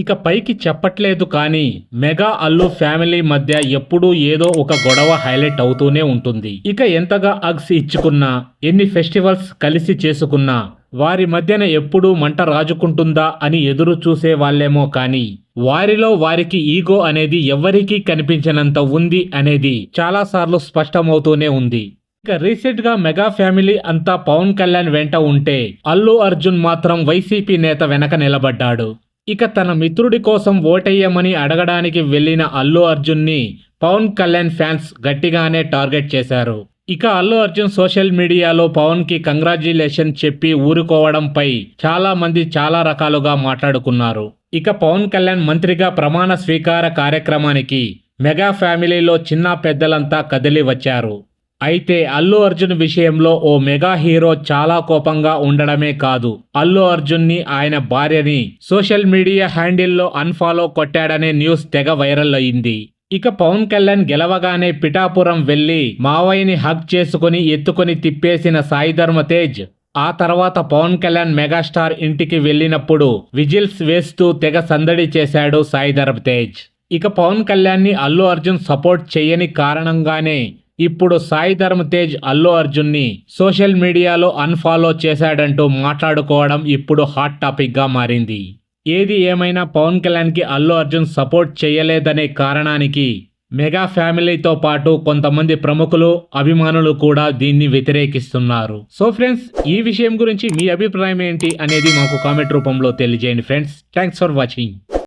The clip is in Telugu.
ఇక పైకి చెప్పట్లేదు కానీ మెగా అల్లు ఫ్యామిలీ మధ్య ఎప్పుడూ ఏదో ఒక గొడవ హైలైట్ అవుతూనే ఉంటుంది. ఇక ఎంతగా అగ్స్ ఇచ్చుకున్నా ఎన్ని ఫెస్టివల్స్ కలిసి చేసుకున్నా వారి మధ్యన ఎప్పుడూ మంట రాజుకుంటుందా అని ఎదురు చూసే వాళ్ళేమో కానీ వారిలో వారికి ఈగో అనేది ఎవ్వరికీ కనిపించినంత ఉంది అనేది చాలాసార్లు స్పష్టమవుతూనే ఉంది. ఇక రీసెంట్గా మెగా ఫ్యామిలీ అంతా పవన్ కళ్యాణ్ వెంట ఉంటే అల్లు అర్జున్ మాత్రం వైసీపీ నేత వెనక నిలబడ్డాడు. ఇక తన మిత్రుడి కోసం ఓటెయ్యమని అడగడానికి వెళ్ళిన అల్లు అర్జున్ని పవన్ కళ్యాణ్ ఫ్యాన్స్ గట్టిగానే టార్గెట్ చేశారు. ఇక అల్లు అర్జున్ సోషల్ మీడియాలో పవన్కి కంగ్రాచ్యులేషన్ చెప్పి ఊరుకోవడంపై చాలామంది చాలా రకాలుగా మాట్లాడుకున్నారు. ఇక పవన్ కళ్యాణ్ మంత్రిగా ప్రమాణ స్వీకార కార్యక్రమానికి మెగా ఫ్యామిలీలో చిన్న పెద్దలంతా కదిలి వచ్చారు. అయితే అల్లు అర్జున్ విషయంలో ఓ మెగా హీరో చాలా కోపంగా ఉండడమే కాదు. అల్లు అర్జున్ని ఆయన భార్యని సోషల్ మీడియా హ్యాండిల్లో అన్ఫాలో కొట్టాడనే న్యూస్ తెగ వైరల్ అయింది. ఇక పవన్ కళ్యాణ్ గెలవగానే పిఠాపురం వెళ్ళి మావయ్యని హక్ చేసుకుని ఎత్తుకొని తిప్పేసిన సాయి ధర్మ తేజ్ ఆ తర్వాత పవన్ కళ్యాణ్ మెగాస్టార్ ఇంటికి వెళ్ళినప్పుడు విజిల్స్ వేస్తూ తెగ సందడి చేశాడు సాయి ధర్మ తేజ్. ఇక పవన్ కళ్యాణ్ని అల్లు అర్జున్ సపోర్ట్ చేయని కారణంగానే ఇప్పుడు సాయి ధర్మ తేజ్ అల్లు అర్జున్ని సోషల్ మీడియాలో అన్ఫాలో చేశాడంటూ మాట్లాడుకోవడం ఇప్పుడు హాట్ టాపిక్గా మారింది. ఏది ఏమైనా పవన్ కళ్యాణ్కి అల్లు అర్జున్ సపోర్ట్ చేయలేదనే కారణానికి మెగా ఫ్యామిలీతో పాటు కొంతమంది ప్రముఖులు అభిమానులు కూడా దీన్ని వ్యతిరేకిస్తున్నారు. సో ఫ్రెండ్స్ ఈ విషయం గురించి మీ అభిప్రాయం ఏంటి అనేది మాకు కామెంట్ రూపంలో తెలియజేయండి ఫ్రెండ్స్. Thanks for watching